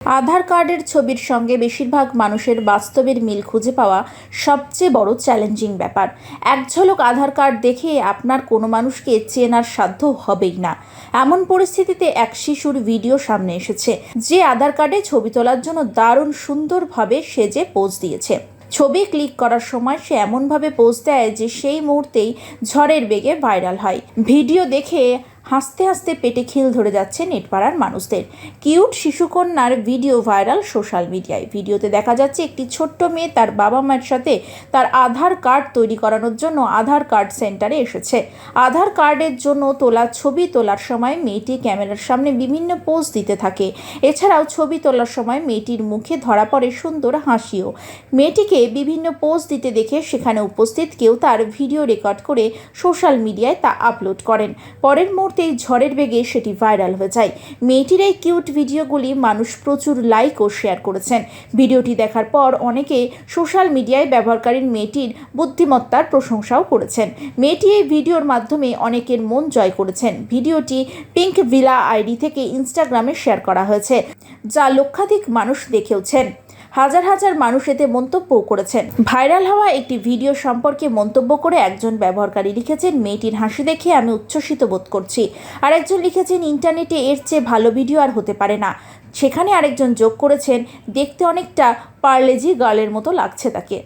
আধার কার্ডের ছবির সঙ্গে বেশিরভাগ মানুষের বাস্তবের মিল খুঁজে পাওয়া সবচেয়ে বড় চ্যালেঞ্জিং ব্যাপার। এক ঝলক আধার কার্ড দেখে আপনার কোনো মানুষকে চেনার সাধ্য হবেই না। এমন পরিস্থিতিতে এক শিশুর ভিডিও সামনে এসেছে, যে আধার কার্ডে ছবি তোলার জন্য দারুণ সুন্দরভাবে সেজে পোজ দিয়েছে। ছবি ক্লিক করার সময় সে এমনভাবে পোজ দেয় যে সেই মুহূর্তেই ঝড়ের বেগে ভাইরাল হয়। ভিডিও দেখে হাসতে হাসতে পেটে খিল ধরে যাচ্ছে নেটপাড়ার মানুষদের। কিউট শিশুকন্যার ভিডিও ভাইরাল সোশ্যাল মিডিয়ায়। ভিডিওতে দেখা যাচ্ছে একটি ছোট্ট মেয়ে তার বাবা মায়ের সাথে তার আধার কার্ড তৈরি করানোর জন্য আধার কার্ড সেন্টারে এসেছে। আধার কার্ডের জন্য তোলা ছবি তোলার সময় মেয়েটি ক্যামেরার সামনে বিভিন্ন পোজ দিতে থাকে। এছাড়াও ছবি তোলার সময় মেয়েটির মুখে ধরা পড়ে সুন্দর হাসিও। মেয়েটিকে বিভিন্ন পোজ দিতে দেখে সেখানে উপস্থিত কেউ তার ভিডিও রেকর্ড করে সোশ্যাল মিডিয়ায় তা আপলোড করেন। পরের মুহূর্তেই ঝড়ের বেগে সেটি ভাইরাল হয়ে যায়। মেয়েটির এই কিউট ভিডিওগুলি মানুষ প্রচুর লাইক ও শেয়ার করেছেন। ভিডিওটি দেখার পর অনেকে সোশ্যাল মিডিয়ায় ব্যবহারকারীর মেয়েটির বুদ্ধিমত্তার প্রশংসাও করেছেন। মেয়েটি এই ভিডিওর মাধ্যমে অনেকের মন জয় করেছেন। ভিডিওটি পিঙ্ক ভিলা আইডি থেকে ইনস্টাগ্রামে শেয়ার করা হয়েছে, যা লক্ষাধিক মানুষ দেখেওছেন। হাজার হাজার মানুষ এতে মন্তব্যও করেছেন। ভাইরাল হওয়া একটি ভিডিও সম্পর্কে মন্তব্য করে একজন ব্যবহারকারী লিখেছেন, মেয়েটির হাসি দেখে আমি উচ্ছ্বসিত বোধ করছি। আর একজন লিখেছেন, ইন্টারনেটে এর চেয়ে ভালো ভিডিও আর হতে পারে না। সেখানে আরেকজন যোগ করেছেন, দেখতে অনেকটা পার্লেজি গার্লের মতো লাগছে তাকে।